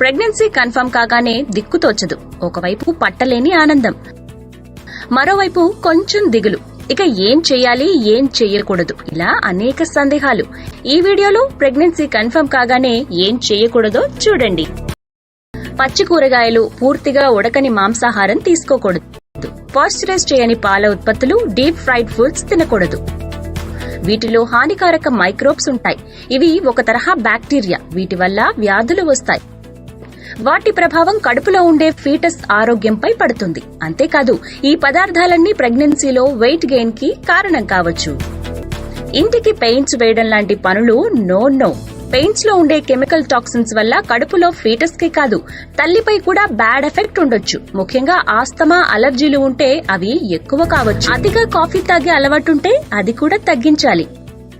Pregnancy confirm కాగానే దిక్కుతోచదు ఒకవైపు పట్టలేని ఆనందం. మరోవైపు కొంచెం దిగులు. ఇక ఏం చేయాలి ఏం చేయకూడదు. ఇలా అనేక సందేహాలు. ఈ వీడియోలో ప్రెగ్నెన్సీ కన్ఫర్మ్ కాగానే ఏం చేయకూడదో చూడండి. పచ్చి కూరగాయలు పూర్తిగా ఉడకని మాంసాహారం తీసుకోకూడదు. పాశ్చరైజ్ చేయని పాల ఉత్పత్తులు డీప్ ఫ్రైడ్ ఫుడ్స్ తినకూడదు. వీటిలో హానికారక మైక్రోబ్స్ ఉంటాయి. ఇవి ఒక తరహా బ్యాక్టీరియా. వీటి వల్ల వ్యాధులు వస్తాయి. వాటి ప్రభావం కడుపులో ఉండే ఫీటస్ ఆరోగ్యంపై పడుతుంది. అంతేకాదు ఈ పదార్థాలన్నీ ప్రెగ్నెన్సీలో వెయిట్ గెయిన్కి కారణం కావచ్చు. ఇంటికి పెయింట్స్ వేయడం లాంటి పనులు నో నో. పెయింట్స్లో ఉండే కెమికల్ టాక్సిన్స్ వల్ల కడుపులో ఫీటస్కి కాదు తల్లిపై కూడా బ్యాడ్ ఎఫెక్ట్ ఉండొచ్చు. ముఖ్యంగా ఆస్తమా అలర్జీలు ఉంటే అవి ఎక్కువ కావచ్చు. అతిగా కాఫీ తాగే అలవాటుంటే అది కూడా తగ్గించాలి.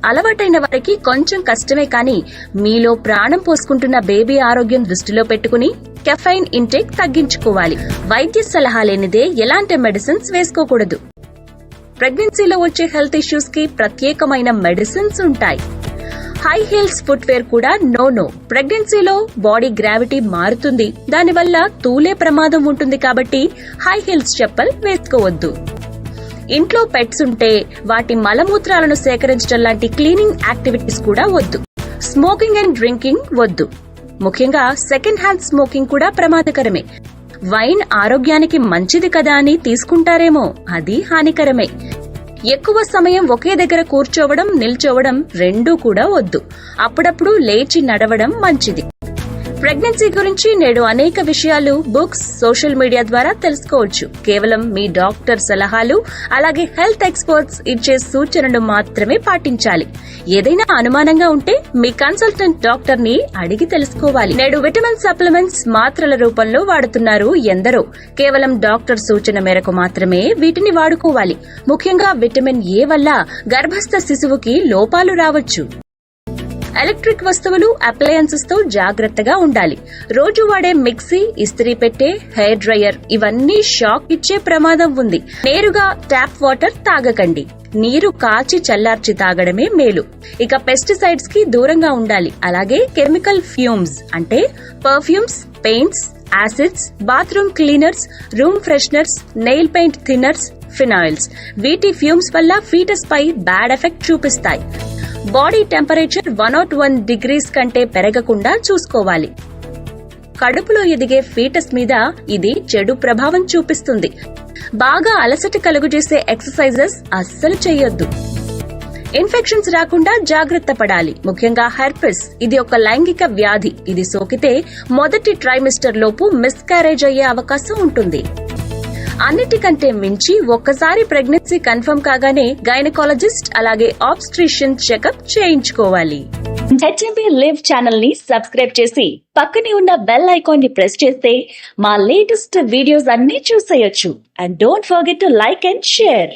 అలవాటైన వారికి కొంచెం కష్టమే కానీ మీలో ప్రాణం పోసుకుంటున్న బేబీ ఆరోగ్యం దృష్టిలో పెట్టుకుని కెఫైన్ ఇంటేక్ తగ్గించుకోవాలి. వైద్య సలహా లేనిదే ఎలాంటి మెడిసిన్స్ వేసుకోకూడదు. ప్రెగ్నెన్సీలో వచ్చే హెల్త్ ఇష్యూస్కి ప్రత్యేకమైన మెడిసిన్స్ ఉంటాయి. హై హీల్స్ ఫుట్వేర్ కూడా నో నో. ప్రెగ్నెన్సీలో బాడీ గ్రావిటీ మారుతుంది. దానివల్ల తూలే ప్రమాదం ఉంటుంది కాబట్టి హై హీల్స్ చెప్పల్ వేసుకోవద్దు. ఇంట్లో పెట్స్ ఉంటే వాటి మలమూత్రాలను సేకరించడం లాంటి క్లీనింగ్ యాక్టివిటీస్ కూడా వద్దు. స్మోకింగ్ అండ్ డ్రింకింగ్ వద్దు. ముఖ్యంగా సెకండ్ హ్యాండ్ స్మోకింగ్ కూడా ప్రమాదకరమే. వైన్ ఆరోగ్యానికి మంచిది కదా అని తీసుకుంటారేమో అది హానికరమే. ఎక్కువ సమయం ఒకే దగ్గర కూర్చోవడం నిల్చోవడం రెండూ కూడా వద్దు. అప్పుడప్పుడు లేచి నడవడం మంచిది. ప్రెగ్నెన్సీ గురించి నేడు అనేక విషయాలు బుక్స్ సోషల్ మీడియా ద్వారా తెలుసుకోవచ్చు. కేవలం మీ డాక్టర్ సలహాలు అలాగే హెల్త్ ఎక్స్పర్ట్స్ ఇచ్చే సూచనలు మాత్రమే పాటించాలి. ఏదైనా అనుమానంగా ఉంటే మీ కన్సల్టెంట్ డాక్టర్ని అడిగి తెలుసుకోవాలి. నేడు విటమిన్ సప్లిమెంట్స్ మాత్రల రూపంలో వాడుతున్నారు ఎందరో. కేవలం డాక్టర్ సూచన మేరకు మాత్రమే వీటిని వాడుకోవాలి. ముఖ్యంగా విటమిన్ ఏ వల్ల గర్భస్థ శిశువుకి లోపాలు రావచ్చు. ఎలక్ట్రిక్ వస్తువులు అప్లయన్సెస్తో జాగ్రత్తగా ఉండాలి. రోజు వాడే మిక్సీ ఇస్త్రీ పెట్టే హెయిర్ డ్రయర్ ఇవన్నీ షాక్ ఇచ్చే ప్రమాదం ఉంది. నేరుగా ట్యాప్ వాటర్ తాగకండి. నీరు కాచి చల్లార్చి తాగడమే మేలు. ఇక పెస్టిసైడ్స్కి దూరంగా ఉండాలి. అలాగే కెమికల్ ఫ్యూమ్స్ అంటే perfumes paints acids bathroom cleaners room fresheners nail paint thinners phenyls వీటి ఫ్యూమ్స్ వల్ల ఫీటస్ పై బ్యాడ్ ఎఫెక్ట్ చూపిస్తాయి. Body temperature one not one degrees కంటే పెరగకుండా చూసుకోవాలి. కడుపులో ఎదిగే ఫీటస్ మీద ఇది చెడు ప్రభావం చూపిస్తుంది. బాగా అలసట కలుగజేసే ఎక్సర్సైజెస్ అస్సలు చేయొద్దు. ఇన్ఫెక్షన్స్ రాకుండా జాగ్రత్త పడాలి. ముఖ్యంగా హెర్పిస్ ఇది ఒక లైంగిక వ్యాధి. ఇది సోకితే మొదటి ట్రైమిస్టర్ లోపు మిస్క్యారేజ్ అయ్యే అవకాశం ఉంటుంది. అన్నిటికంటే మించి ఒక్కసారి ప్రెగ్నెన్సీ కన్ఫర్మ్ కాగానే గైనకాలజిస్ట్ అలాగే ఆబ్స్ట్రిషన్ చెకప్ చేయించుకోవాలి. హెచ్ఎంపీ లివ్ ఛానల్ని సబ్స్క్రైబ్ చేసి పక్కనే ఉన్న బెల్ ఐకాన్ని ప్రెస్ చేస్తే మా లేటెస్ట్ వీడియోస్ అన్ని చూసేయొచ్చు. And don't forget to like and share